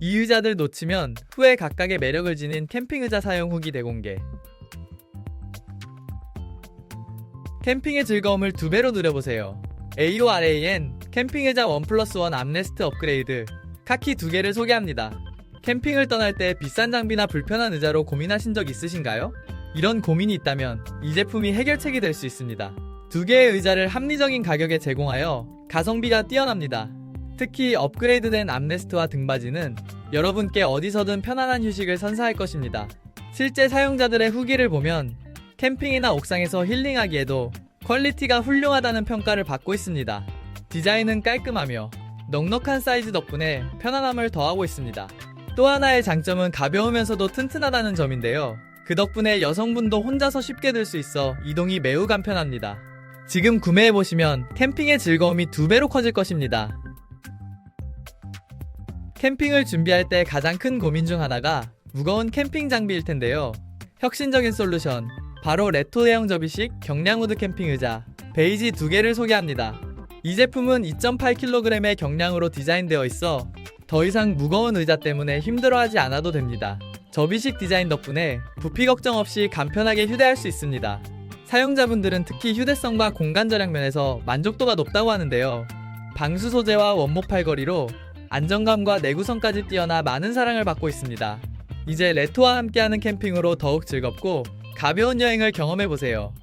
이 의자들 놓치면 후에 각각의 매력을 지닌 캠핑 의자 사용 후기 대공개. 캠핑의 즐거움을 두 배로 누려보세요. AORAN 캠핑 의자 원 플러스 원 암레스트 업그레이드 카키 두 개를 소개합니다. 캠핑을 떠날 때 비싼 장비나 불편한 의자로 고민하신 적 있으신가요? 이런 고민이 있다면 이 제품이 해결책이 될 수 있습니다. 두 개의 의자를 합리적인 가격에 제공하여 가성비가 뛰어납니다. 특히 업그레이드된 암레스트와 등받이는 여러분께 어디서든 편안한 휴식을 선사할 것입니다. 실제 사용자들의 후기를 보면 캠핑이나 옥상에서 힐링하기에도 퀄리티가 훌륭하다는 평가를 받고 있습니다. 디자인은 깔끔하며 넉넉한 사이즈 덕분에 편안함을 더하고 있습니다. 또 하나의 장점은 가벼우면서도 튼튼하다는 점인데요. 그 덕분에 여성분도 혼자서 쉽게 들 수 있어 이동이 매우 간편합니다. 지금 구매해보시면 캠핑의 즐거움이 두 배로 커질 것입니다. 캠핑을 준비할 때 가장 큰 고민 중 하나가 무거운 캠핑 장비일 텐데요. 혁신적인 솔루션, 바로 레토 대형 접이식 경량 우드 캠핑 의자 베이지 두 개를 소개합니다. 이 제품은 2.8kg의 경량으로 디자인되어 있어 더 이상 무거운 의자 때문에 힘들어하지 않아도 됩니다. 접이식 디자인 덕분에 부피 걱정 없이 간편하게 휴대할 수 있습니다. 사용자분들은 특히 휴대성과 공간 절약 면에서 만족도가 높다고 하는데요. 방수 소재와 원목 팔걸이로 안정감과 내구성까지 뛰어나 많은 사랑을 받고 있습니다. 이제 레토와 함께하는 캠핑으로 더욱 즐겁고 가벼운 여행을 경험해보세요.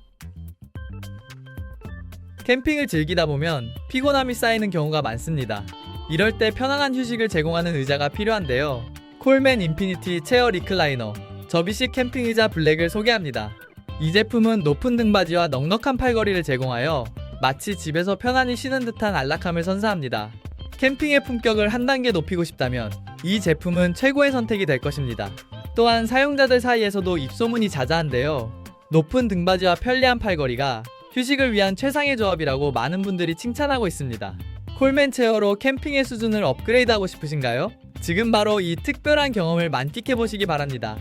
캠핑을 즐기다 보면 피곤함이 쌓이는 경우가 많습니다. 이럴 때 편안한 휴식을 제공하는 의자가 필요한데요. 콜맨 인피니티 체어 리클라이너 접이식 캠핑 의자 블랙을 소개합니다. 이 제품은 높은 등받이와 넉넉한 팔걸이를 제공하여 마치 집에서 편안히 쉬는 듯한 안락함을 선사합니다. 캠핑의 품격을 한 단계 높이고 싶다면 이 제품은 최고의 선택이 될 것입니다. 또한 사용자들 사이에서도 입소문이 자자한데요. 높은 등받이와 편리한 팔걸이가 휴식을 위한 최상의 조합이라고 많은 분들이 칭찬하고 있습니다. 콜맨 체어로 캠핑의 수준을 업그레이드하고 싶으신가요? 지금 바로 이 특별한 경험을 만끽해 보시기 바랍니다.